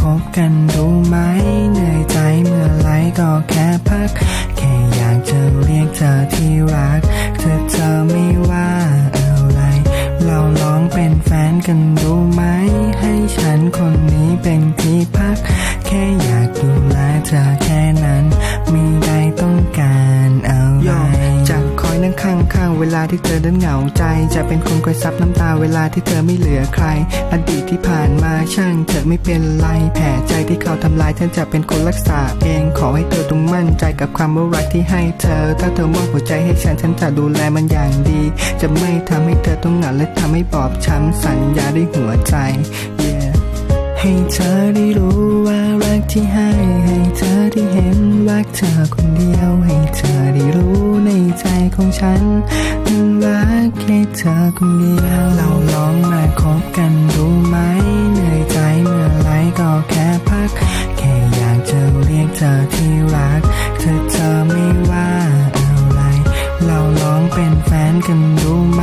คบกันดูไหมเหนื่อยใจเมื่อไรก็แค่พัก แค่อยากจะเรียกเธอที่รัก เธอเธอไม่ว่าอะไร เราลองเป็นแฟนกันดูไหม ให้ฉันคนนี้เป็นที่พัก แค่อยากดูแลเธอแค่นั้น ข้างๆเวลาที่เธอนั้นเหงาใจ จะเป็นคนคอยซับน้ำตาเวลาที่เธอไม่เหลือใคร อดีตที่ผ่านมาช่างเธอไม่เป็นไรแผลใจที่เขาทำลายฉันจะเป็นคนรักษาเอง ขอให้เธอต้องมั่นใจกับความรักที่ให้เธอ ถ้าเธอมอบหัวใจให้ฉันฉันจะดูแลมันอย่างดี จะไม่ทำให้เธอต้องเหงาและทำให้บอบช้ำสัญญาด้วยหัวใจ yeah ให้เธอได้รู้ว่ารักที่ให้ ให้เธอได้เห็นรักเธอคนเดียวให้เธอ ฉันนั้นรักแค่เธอคนเดียวเราลองมาคบกันดูไหมเหนื่อยใจเมื่อไรก็แค่พัก แค่อยากจะเรียกเธอที่รักเธอเธอไม่ว่าอะไร เราลองเป็นแฟนกันดูไหม